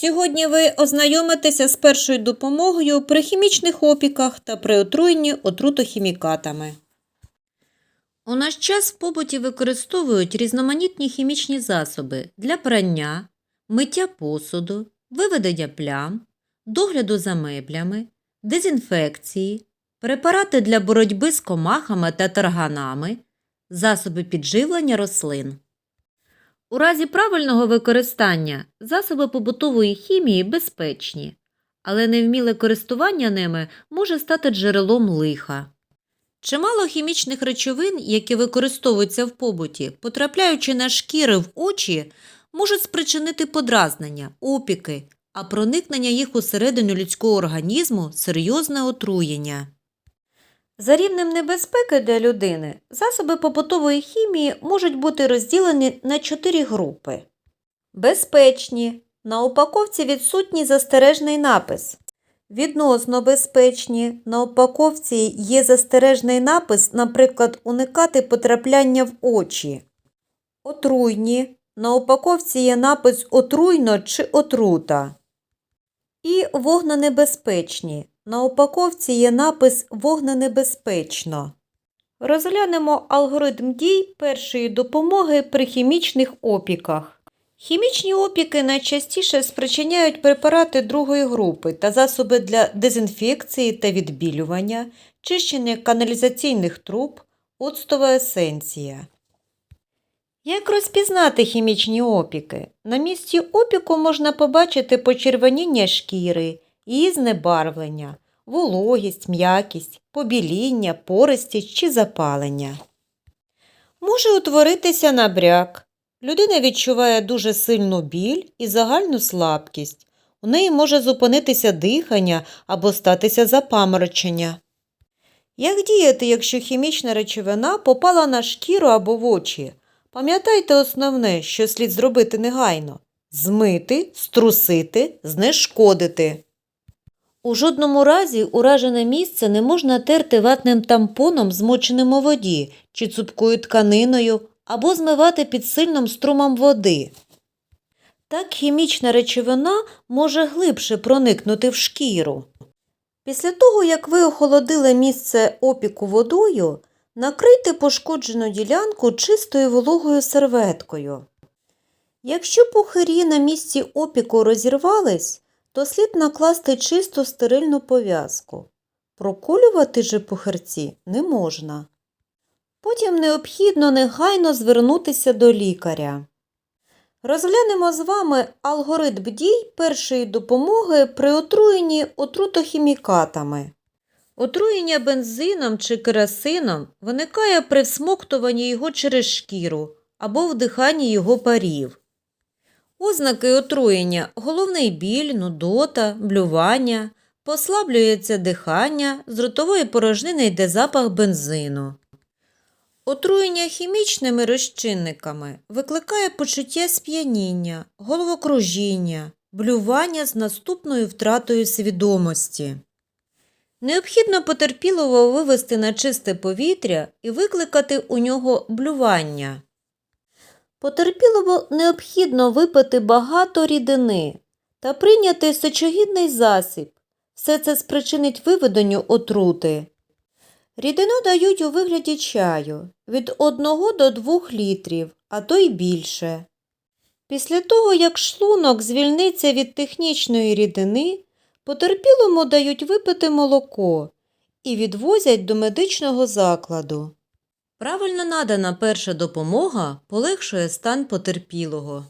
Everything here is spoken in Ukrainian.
Сьогодні ви ознайомитеся з першою допомогою при хімічних опіках та при отруєнні отрутохімікатами. У наш час в побуті використовують різноманітні хімічні засоби для прання, миття посуду, виведення плям, догляду за меблями, дезінфекції, препарати для боротьби з комахами та тарганами, засоби підживлення рослин. У разі правильного використання засоби побутової хімії безпечні, але невміле користування ними може стати джерелом лиха. Чимало хімічних речовин, які використовуються в побуті, потрапляючи на шкіри в очі, можуть спричинити подразнення, опіки, а проникнення їх усередину людського організму серйозне отруєння. За рівнем небезпеки для людини засоби побутової хімії можуть бути розділені на чотири групи. Безпечні. На упаковці відсутній застережний напис. Відносно безпечні. На упаковці є застережний напис, наприклад, уникати потрапляння в очі. Отруйні. На упаковці є напис отруйно чи отрута. І вогненебезпечні. На упаковці є напис вогненебезпечно. Розглянемо алгоритм дій першої допомоги при хімічних опіках. Хімічні опіки найчастіше спричиняють препарати другої групи та засоби для дезінфекції та відбілювання, чищення каналізаційних труб, оцтова есенція. Як розпізнати хімічні опіки? На місці опіку можна побачити почервоніння шкіри, її знебарвлення, вологість, м'якість, побіління, пористість чи запалення. Може утворитися набряк. Людина відчуває дуже сильну біль і загальну слабкість. У неї може зупинитися дихання або статися запаморочення. Як діяти, якщо хімічна речовина попала на шкіру або в очі? Пам'ятайте основне, що слід зробити негайно змити, струсити, знешкодити. У жодному разі уражене місце не можна терти ватним тампоном, змоченим у воді чи цупкою тканиною або змивати під сильним струмом води. Так хімічна речовина може глибше проникнути в шкіру. Після того, як ви охолодили місце опіку водою, накрийте пошкоджену ділянку чистою вологою серветкою. Якщо пухирі на місці опіку розірвались, то слід накласти чисту стерильну пов'язку. Проколювати же пухирці не можна. Потім необхідно негайно звернутися до лікаря. Розглянемо з вами алгоритм дій першої допомоги при отруєнні отрутохімікатами. Отруєння бензином чи керосином виникає при всмоктуванні його через шкіру або вдиханні його парів. Ознаки отруєння – головний біль, нудота, блювання, послаблюється дихання, з ротової порожнини йде запах бензину. Отруєння хімічними розчинниками викликає почуття сп'яніння, головокружіння, блювання з наступною втратою свідомості. Необхідно потерпілого вивести на чисте повітря і викликати у нього блювання. Потерпілому необхідно випити багато рідини та прийняти сочогідний засіб. Все це спричинить виведенню отрути. Рідину дають у вигляді чаю від 1 до 2 літрів, а то й більше. Після того, як шлунок звільниться від технічної рідини, потерпілому дають випити молоко і відвозять до медичного закладу. Правильно надана перша допомога полегшує стан потерпілого.